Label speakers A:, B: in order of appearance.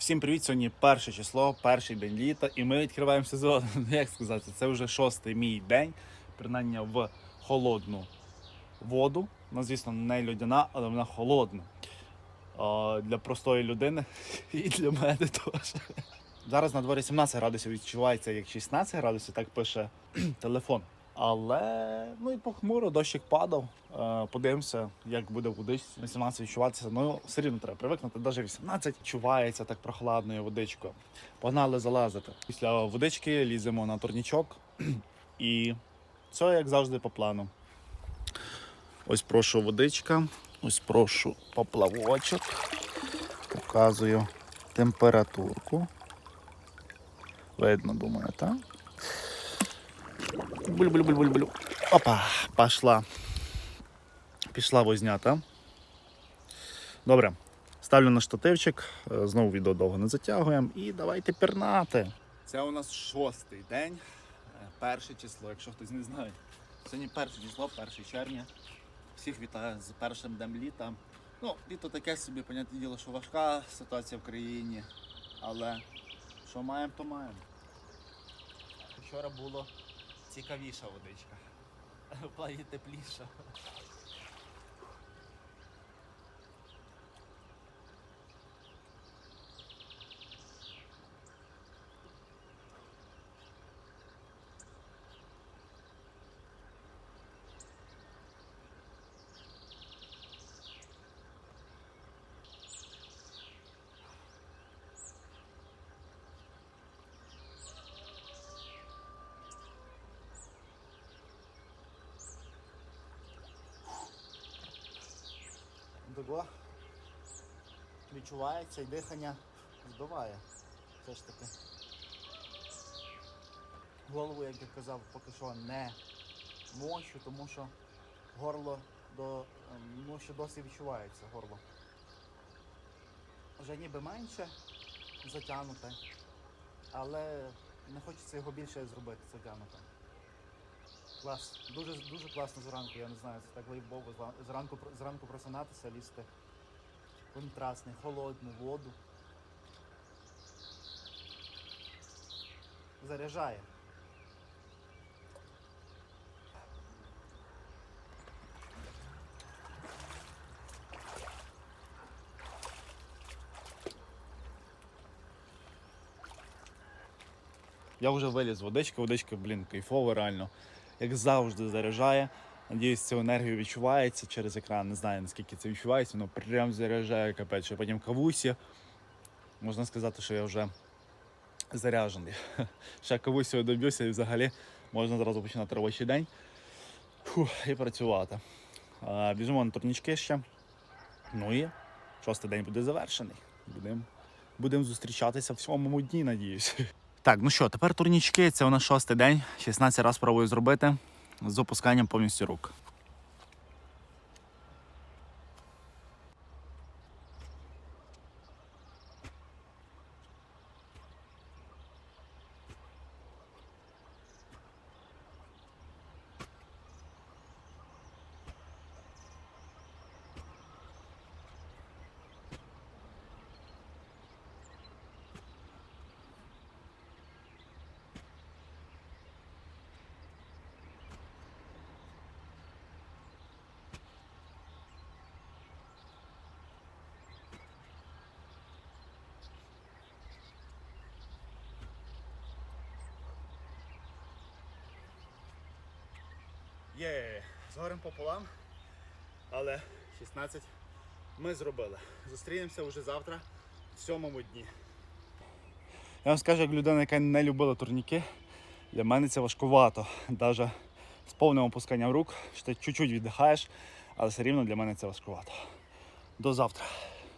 A: Всім привіт! Сьогодні перше число, перший день літа, і ми відкриваємо сезон. Ну, Як сказати, це вже шостий мій день пірнання в холодну воду. Ну, звісно, не льодяна, але вона холодна. Для простої людини і для мене теж. Зараз на дворі 17 градусів відчувається як 16 градусів, так пише телефон. Але ну і похмуро, дощик падав. Е, Подивимося, як буде водичці. 18 відчуватися. Ну все рівно треба привикнути. Навіть 18 відчувається так прохладною водичкою. Погнали залазити. Після водички ліземо на турнічок. І все як завжди по плану. Ось прошу водичка, ось прошу поплавочок. Показую температурку. Видно, думаю, так? Буль-буль-буль-буль-буль. Опа, пошла. Пішла вознята. Добре. Ставлю на штативчик, е, знову відео довго не затягуємо і давайте пірнати. Це у нас шостий день, е, перше число, якщо хтось не знає. Сьогодні перше число, 1 червня. Всіх вітаю з першим днем літа. Ну, літо таке собі, понятне діло, що важка ситуація в країні, але що маємо, то маємо. Вчора було цікавіша водичка. В плані тепліша. Того відчувається і дихання збиває. Все ж таки. Голову, як я казав, поки що не мощу, тому що горло до. ем, ну, що досі відчувається горло. Вже ніби менше затягнуте, але не хочеться його більше зробити затягнутим. Клас. Дуже дуже класно зранку, я не знаю, це так вейбово. зла- Зранку зранку просинатися, лізти в контрастний, холодну воду. Заряджає. Я вже виліз водички, водичка, блін, кайфова реально. Як завжди заряджає. Надіюсь, цю енергію відчувається через екран. Не знаю наскільки це відчувається, воно прям заряджає капець. Потім кавусі. Можна сказати, що я вже заряджений. Ще кавусі доб'юся і взагалі можна зразу починати робочий день Фух, і працювати. Біжимо на турнічки ще. Ну і шостий день буде завершений. Будемо будем зустрічатися в сьомому дні, надіюсь. Так, ну що, тепер турнічки, це у нас шостий день, 16 раз пробую зробити з опусканням повністю рук. Є, з горем пополам, але 16 ми зробили. Зустрінемося вже завтра, в сьомому дні. Я вам скажу, як людина, яка не любила турніки, для мене це важкувато. Навіть з повним опусканням рук, що ти чуть-чуть віддихаєш, але все рівно для мене це важкувато. До завтра.